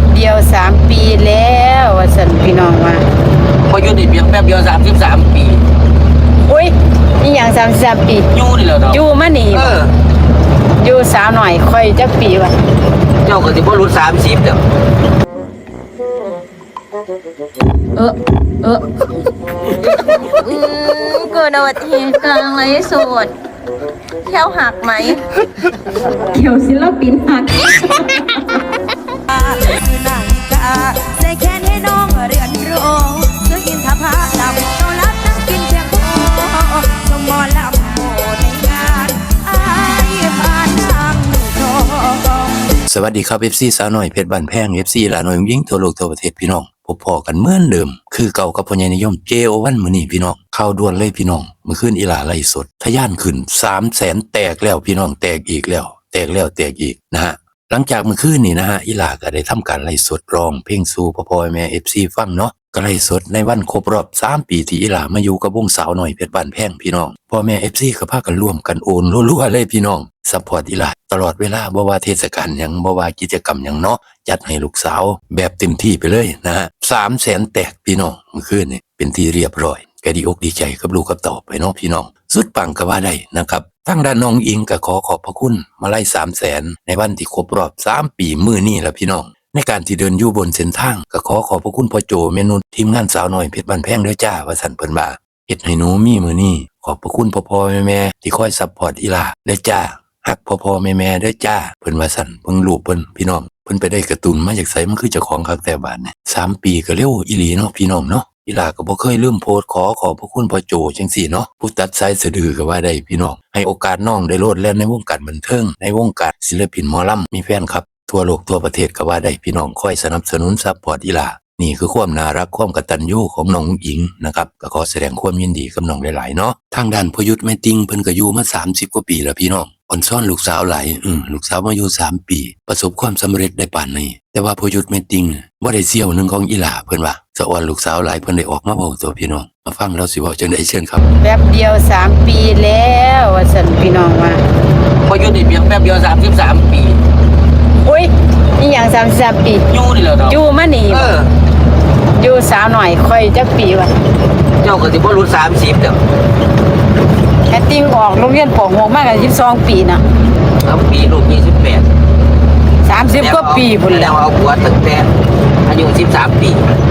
บเดียวสามปีแล้วว่าสันพี่น้องว่าพออยู่นี่เพียงแป๊บเดียวสามสิบสามปีอุ้ยนี่อย่างสามสามปีอยู่นี่แหละเนาะอยู่มานี่เอออยู่สาวหน่อยค่อยจักปีวะเจ้าก็สิบ่รู้สามสิบเด้อเออเอออืมเกิดอุบัติเหตุกลางไรสดแค่วหักไหมเกี่ยวศิลปินหัก สวัสดีครับเอฟซีสาวหน่อยเพชรบ้านแพงเอฟซีหลานน้อยยิ่งทั่วโลกทั่วประเทศพี่น้องพบพอกันเหมือนเดิม คือเก่ากับพญานิยมเจโอวันมือนี่พี่น้องข่าวด่วนเลยพี่น้องมื่อคืนอีหลาไล่สดทะยานขึ้นสามแสนแตกแล้วพี่น้องแตกอีกแล้ว แตกแล้วแตกอีกนะฮะ หลังจากเมื่อคืนนี่นะฮะอีหลาก็ได้ทำการไล่สดร้อง เพลงสู่พ่อพ่อแม่ FC ฟังเนาะก็ไล่สดในวันครบรอบ 3 ปีที่อีหลามาอยู่กับวงสาวหน่อยเพชรบ้านแพงพี่น้องพ่อแม่ FC ก็พากันร่วมกันโอนรัวๆเลยพี่น้องซัพพอร์ตอีหลาตลอดเวลาบ่ว่าเทศกาลยังบ่ว่ากิจกรรมยังเนาะจัดให้ลูกสาวแบบเต็มที่ไปเลยนะฮะสามแสนแตกพี่น้องเมื่อคืนนี่เป็นที่เรียบร้อยก็ดีอกดีใจกับลูกกับต่อไปเนาะพี่น้อง สุดปังก็ว่าได้นะครับทางด้านน้องอิงก็ขอขอบพระคุณมาไล่สามแสนในวันที่ครบรอบสามปีมือนี่แหละพี่น้อง ในการที่เดินอยู่บนเส้นทางก็ขอขอบพระคุณพ่อโจเมนุทีมงานสาวน้อยเพชรบ้านแพงด้วยจ้าว่าสันเพิ่นบ่าเฮ็ดให้หนูมีมือนี่ขอบพระคุณพ่อพ่อแม่แม่ที่คอยซัพพอร์ตอีหลาด้วยจ้าหักพ่อพ่อแม่แม่ด้วยจ้าเพิ่นว่าสันเพิ่งลูกเพิ่นพี่น้องเพิ่นไปได้กระตุนมาจากไสมันคือเจ้าของคักแต่บาดเนี่ยสามปีก็เร็วอีหลีเนาะพี่น้องเนาะ อีหลาก็บ่เคยลืมโพสต์ขอขอบพระคุณพ่อโจจังสี่เนาะผู้ตัดสายสะดือก็ว่าได้พี่น้องให้โอกาสน้องได้โลดแล่นในวงการบันเทิงในวงการศิลปินหมอลำมีแฟนครับทั่วโลกทั่วประเทศก็ว่าได้พี่น้องคอยสนับสนุนซัพพอร์ตอีหลานี่คือความน่ารักความกตัญญูของน้องหญิงนะครับก็ขอแสดงความยินดีกับน้องหลายๆเนาะทางด้านพยุทธแม่ติงเพิ่นก็อยู่มา 30 กว่าปีแล้วพี่น้อง อ่อนซ่อนลูกสาวหลายอืมลูกสาวมาอยู่สามปี ประสบความสำเร็จได้ป่านนี้ แต่ว่าพยุทธแม่ติงว่าได้เสี่ยวหนึ่งของอีหลาเพิ่นว่าสะอ่อนลูกสาวหลายเพิ่นได้ออกมาเว้าตัวพี่น้อง มาฟังเราสิเว้าจังได๋เชิญครับแป๊บเดียวสามปีแล้วว่าสันพี่น้องว่าพออยู่นี่เพียงแป๊บเดียวสามสิบสามปีอุ้ยนี่อย่างสามสามปีอยู่นี่แหละเนาะอยู่มานี่เอออยู่สาวหน่อยค่อยจักปีวะเจ้าก็สิบ่รู้สามสิบเด้อแอ ตติ้งออกโรงเรียนปหกมากกันยี่สิบสองปีนะแล้วปีลูกยี่สิบแปดสามสิบกว่าปีพุ่นแล้แล้ววเอาผัวตั้งแต่อายุสิบสามปี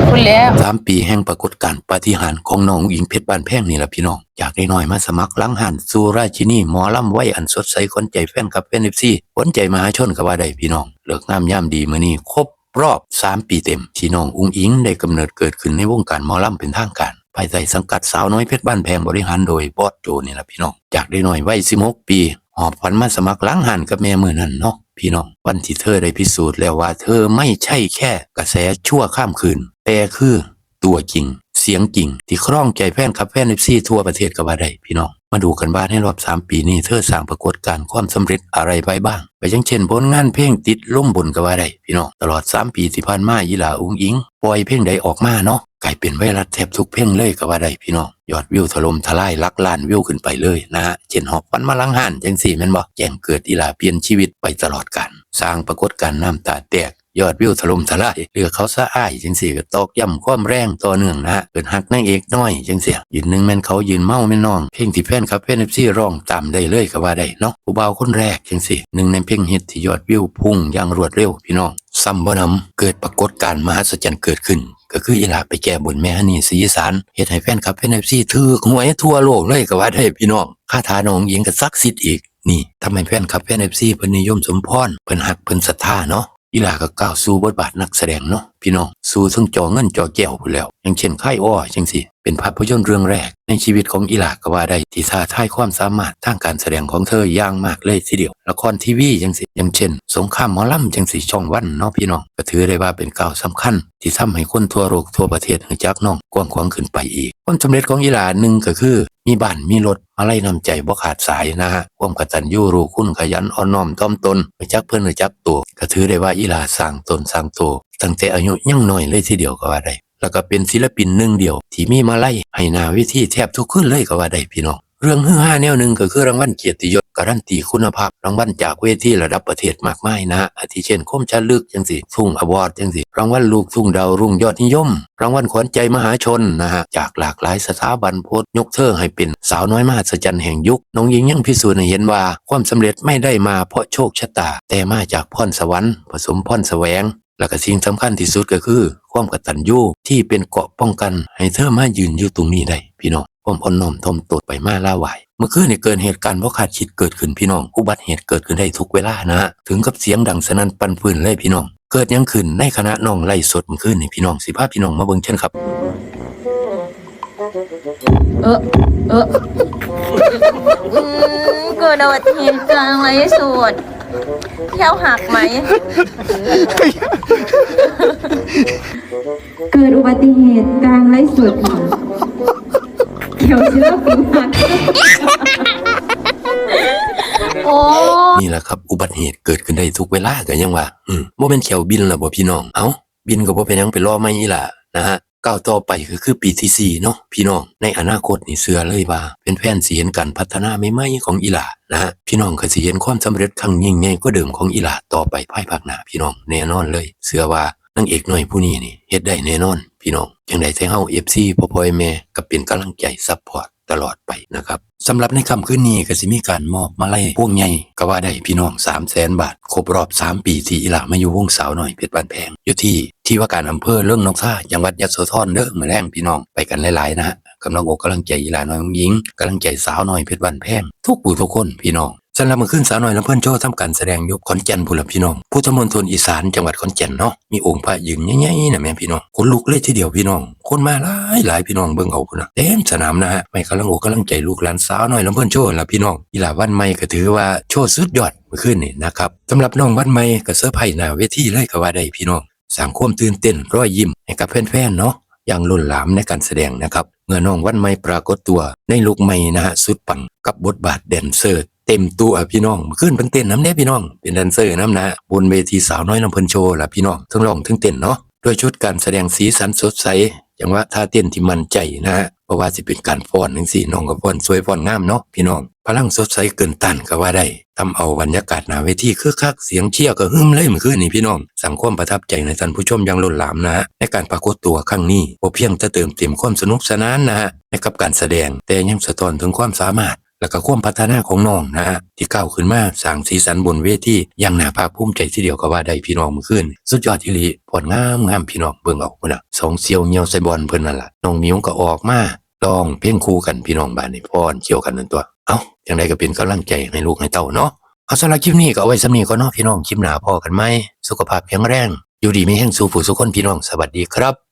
พุ่นแล้วสามปีแห่งปรากฏการณ์ปาฏิหาริย์ของน้องหญิงเพชรบ้านแพงนี่แหละพี่น้องจากได้น้อยมาสมัครหลังหันสู่ราชินีหมอลำไว้อันสดใสคนใจแฟนกับแฟนเอฟซีคนใจมหาชนก็ว่าได้พี่น้องเลิกงามย่ามดีมื้อนี้ครบรอบสามปีเต็มที่น้องอุ้งอิงได้กำเนิดเกิดขึ้นในวงการหมอลำเป็นทางการ ภายใต้สังกัดสาวน้อยเพชรบ้านแพงบริหารโดยบอสโจนี่แหละพี่น้อง จากได้หน้อยวัย16 ปีหอบฝันมาสมัครล้างหันกับแม่มือนั่นเนาะพี่น้องวันที่เธอได้พิสูจน์แล้วว่าเธอไม่ใช่แค่กระแสชั่วข้ามคืน แต่คือตัวจริง เสียงจริง ที่ครองใจแฟนคลับแฟนเอฟซีทั่วประเทศก็ว่าได้พี่น้องมาดูกันบ้านให้รอบ 3 ปีนี้เธอสร้างปรากฏการณ์ความสำเร็จอะไรไว้บ้าง ไปยังเช่นผลงานเพลงติดล่มบนก็ว่าได้พี่น้องตลอด 3 ปีที่ผ่านมายีหลาอุ้งอิง ปล่อยเพลงใดออกมาเนาะ กลายเป็นไวรัสแทบทุกเพลงเลยก็ว่าได้พี่น้องยอดวิวถล่มทลายลักล้านวิวขึ้นไปเลยนะฮะเช่นหอบฟันมาลังหันจังสี่แม่นบอกแจ้งเกิดอีหลาเปลี่ยนชีวิตไปตลอดกันสร้างปรากฏการณ์น้ำตาแตกยอดวิวถล่มทลายเรือเขาสะอ้ายจังสี่ก็ตอกย่ำความแรงต่อเนื่องนะฮะเกิดหักนางเอกน้อยจังเสียยืนหนึ่งแม่นเขายืนเมาแม่นน้อง เพลงที่แฟนครับแฟนเอฟซีร้องตามได้เลยก็ว่าได้เนาะผู้บ่าวคนแรกจังสี่หนึ่งในเพลงฮิตที่ยอดวิวพุ่งอย่างรวดเร็วพี่น้อง ซัมบอนำเกิดปรากฏการณ์มหัศจรรย์เกิดขึ้น ก็คืออีหลาไปแก้บนแม่ฮันนี่สีสานเฮ็ดให้แฟนคลับแฟนเอฟซีถือหวยทั่วโลกเลยก็ว่าได้พี่น้องคาถาน้องหญิงก็ศักดิ์สิทธิ์อีก นี่ทำให้แฟนคลับแฟนเอฟซีเพิ่นนิยมสมพรเพิ่นฮักเพิ่นศรัทธาเนาะอีหลาก็ก้าวสู่บทบาทนักแสดงเนาะพี่น้องสู่ทั้งจอเงินจอแก้วพุ่นแล้ว อย่างเช่นค่ายอ้อจังสิ เป็นภาพยนตร์เรื่องแรก ในชีวิตของอีหลาก็ว่าได้ที่ท้าทายความสามารถทางการแสดงของเธออย่างมากเลยทีเดียว ละครทีวีจังสิอย่างเช่น สงครามหมอลำจังสิช่องวันเนาะพี่น้องก็ถือได้ว่าเป็นก้าวสำคัญ ที่ทำให้คนทั่วโลกทั่วประเทศรู้จักน้องกว้างขวางขึ้นไปอีกความสำเร็จของอีหลาหนึ่งก็คือ มีบ้านมีรถมาไล่นำใจบ่ขาดสายนะฮะความกตัญญูรู้คุณขยันอ่อนน้อมถ่อมตนรู้จักเพื่อนรู้จักตัวก็ถือได้ว่าอีหลาสร้างตนสร้างตัวตั้งแต่อายุยังน้อยเลยทีเดียวก็ว่าได้ แล้วก็เป็นศิลปินหนึ่งเดียว ที่มีมาไล่ให้นาวิธีแทบทุกขึ้นเลยก็ว่าได้พี่น้อง เรื่องฮือฮาแนวหนึ่งก็คือรางวัลเกียรติยศการันตีคุณภาพรางวัลจากเวทีระดับประเทศมากมายนะอาทิเช่นคมชันลึกจังสิทุ่งอวอร์ดจังสิรางวัลลูกทุ่งดาวรุ่งยอดนิยม รางวัลขวัญใจมหาชนนะฮะจากหลากหลายสถาบันโพสยกเธอให้เป็นสาวน้อยมหัศจรรย์แห่งยุค น้องหญิงยังพิสูจน์ให้เห็นว่า ความสำเร็จไม่ได้มาเพราะโชคชะตา แต่มาจากพรสวรรค์ผสมพรแสวง และก็สิ่งสำคัญที่สุดก็คือ ความกตัญญูที่เป็นเกราะป้องกันให้เธอมายืนอยู่ตรงนี้ได้พี่น้องผมอ่อนน้อมทมตดไปมาล่าไหวเมื่อคืนนี่เกิดเหตุการณ์ว่าะขาดคิดเกิดขึ้นพี่น้อง อุบัติเหตุเกิดขึ้นได้ทุกเวลานะฮะถึงกับเสียงดังสนั่นปันปืนเลยพี่น้อง เกิดยังขึ้นในคณะน้องไล่สดเมื่อคืนนี่พี่น้องสิพาพพี่น้องมาเบิ่งเช่นครับ เออเออเกิดอุบัติเหตุกลางไร้สด แค่วหักไหม เกิดอุบัติเหตุกลางไร้สดเขียวศิลปินหักโอ้นี่แหละครับอุบัติเหตุเกิดขึ้นได้ทุกเวลาก็ยังว่า อืมบ่เป็นแขวบินล่ะบ่พี่น้อง เอ้า บินก็บ่เป็นหยังไปรอไม่อีหล่ะนะฮะ ก้าวต่อไปก็คือปีที่สี่เนาะพี่น้องในอนาคตนี่เสือเลยว่าเป็นแผนสิเห็นการพัฒนาใหม่ของอีหล่านะฮะพี่น้องก็สิเห็นความสำเร็จครั้งยิ่งใหญ่ก็เดิมของอีหล่าต่อไปภายภาคหน้าพี่น้องแน่นอนเลย เสือว่านางเอกน้อยผู้นี้นี่เฮ็ดได้แน่นอน พี่น้องจังได๋ให้เฮา FC พ่อพ่อแม่ก็เป็นกำลังใจซัพพอร์ต ตลอดไปนะครับสำหรับในค่ำคืนนี้ก็สิมีการมอบมาไล่พวงใหญ่ก็ว่าได้พี่น้อง3 0 0แสนบาท ครบรอบ 3 ปีที่อีหลามาอยู่วงสาวหน่อยเพชรบ้านแพงอยู่ที่ที่ว่าการอำเภอเรื่องนกท่าจังหวัดยะโสธรเด้อมือแรงพี่น้องไปกันหลายๆนะฮะกำลังอกกำลังใจอิหลาน้อยหญิงกำลังใจสาวน้อยเพชรบ้านแพงทุกผู้ทุกคนพี่น้อง สำหรับเมื่อคืนสาวน้อยลำเพิ่อนโจ้ทำการแสดงยกขอนแก่นพุนละพี่น้องพุทธมณฑลอีสานจังหวัดขอนแก่นเนาะมีองค์พระยืนใหญ่ๆนะแม่พี่น้องคนลุกเลยทีเดียวพี่น้อง คนมาหลายหลายพี่น้องเบิ่งเอาพุ่นนะเต็มสนามนะฮะไม่กำลังโอกำลังใจลูกหลานสาวน้อยลำเพิ่อนโจ้ละพี่น้องอีหลาวันใหม่ก็ถือว่าโชว์สุดยอดเมื่อคืนนี่นะครับสำหรับน้องวันใหม่ก็เซอร์ไพรส์หน้าเวทีเลยก็ว่าได้พี่น้องสร้างความตื่นเต้นรอยยิ้มให้กับแฟนๆเนาะอย่างล้นหลามในการแสดงนะครับเมื่อน้องวันใหม่ปรากฏตัวในลุคใหม่นะฮะสุดปังกับบทบาทแดนเซอร์ เต็มตัวพี่น้องขึ้นเป็นเต้นน้ำเน่พี่น้อง เป็นแดนเซอร์น้ำนะบนเวทีสาวน้อยลำเพลินโชว์ล่ะพี่น้องทั้งร้องทั้งเต้นเนาะด้วยชุดการแสดงสีสันสดใสอย่างว่าท่าเต้นที่มั่นใจนะฮะเพราะว่าสิเป็นการฟ้อนทั้งสี่น้องก็ฟ้อนสวยฟ้อนงามเนาะพี่น้องพลังสดใสเกินต้านก็ว่าได้ทำเอาบรรยากาศหนาเวทีคึกคักเสียงเชียร์ก็หึมเลยเมื่อคืนนี้พี่น้องสังคมประทับใจในท่านผู้ชมอย่างล้นหลามนะฮะในการปรากฏตัวครั้งนี้บ่เพียงจะเติมเต็มความสนุกสนานนะฮะในกับการแสดงแต่ยังสะท้อนถึงความสามารถ และก็ความพัฒนาของน้องนะฮะที่ก้าวขึ้นมาสร้างสีสันบนเวทีอย่างน่าภาคภูมิใจทีเดียวก็ว่าได้พี่น้องมื่อคืนสุดยอดทีลีผลงามงามพี่น้องเบิ่งเอาพุ่นน่ะสองเสียวเหี่ยวใส่บอลเพิ่นนั่นล่ะน้องมิวก็ออกมาลองเพลงคู่กันพี่น้องบ้านนี่พรเกี่ยวกันนั่นตัว เอ้าจังไดก็เป็นกำลังใจให้ลูกให้เต้าเนาะเอาสำหรับคลิปนี้ก็เอาไว้สำนีก็เนาะพี่น้องคลิปหน้าพอกันไหมสุขภาพแข็งแรง อยู่ดีมีแห้งสู้ผู้สุขคนพี่น้องสวัสดีครับ